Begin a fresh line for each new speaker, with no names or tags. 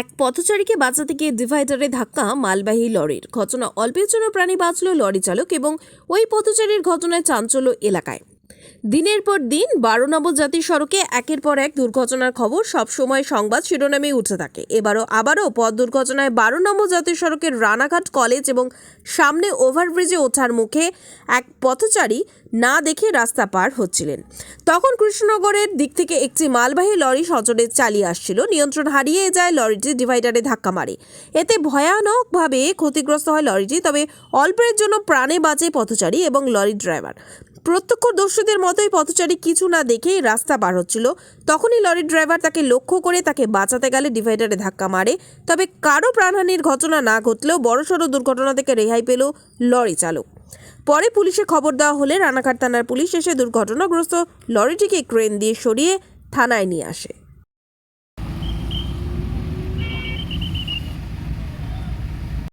এক পথচারীকে বাঁচাতে গিয়ে ডিভাইডারে ধাক্কা, মালবাহী লরির। ঘটনা, অল্পের জন্য প্রাণী বাঁচল লরি চালক এবং ওই পথচারীর ঘটনায় চাঞ্চল্য এলাকায়। দিনের পর দিন বারো নম্বর জাতীয় সড়কে একের পর এক দুর্ঘটনার খবর সবসময় সংবাদ শিরোনামে উঠে থাকে। এবারও আবারও পথ দুর্ঘটনায় বারো নম্বর জাতীয় সড়কের রানাঘাট কলেজ এবং সামনে ওভারব্রিজে ওঠার মুখে এক পথচারী না দেখে রাস্তা পার হচ্ছিলেন। তখন কৃষ্ণনগরের দিক থেকে একটি মালবাহী লরি সজোরে চালিয়ে আসছিল। নিয়ন্ত্রণ হারিয়ে যায় লরিটি ডিভাইডারে ধাক্কা মারে। এতে ভয়ানকভাবে ক্ষতিগ্রস্ত হয় লরিটি, তবে অল্পের জন্য প্রাণে বাঁচে পথচারী এবং লরির ড্রাইভার। প্রত্যক্ষদর্শীদের মতোই পথচারী কিছু না দেখেই রাস্তা পার হচ্ছিল। তখনই লরির ড্রাইভার তাকে লক্ষ্য করে তাকে বাঁচাতে গেলে ডিভাইডারে ধাক্কা মারে। তবে কারও প্রাণহানির ঘটনা না ঘটলেও বড়সড় দুর্ঘটনা থেকে রেহাই পেল লরি চালক। পরে পুলিশে খবর দেওয়া হলে রানাঘাট থানার পুলিশ এসে দুর্ঘটনাগ্রস্ত লরিটিকে ক্রেন দিয়ে সরিয়ে থানায় নিয়ে আসে।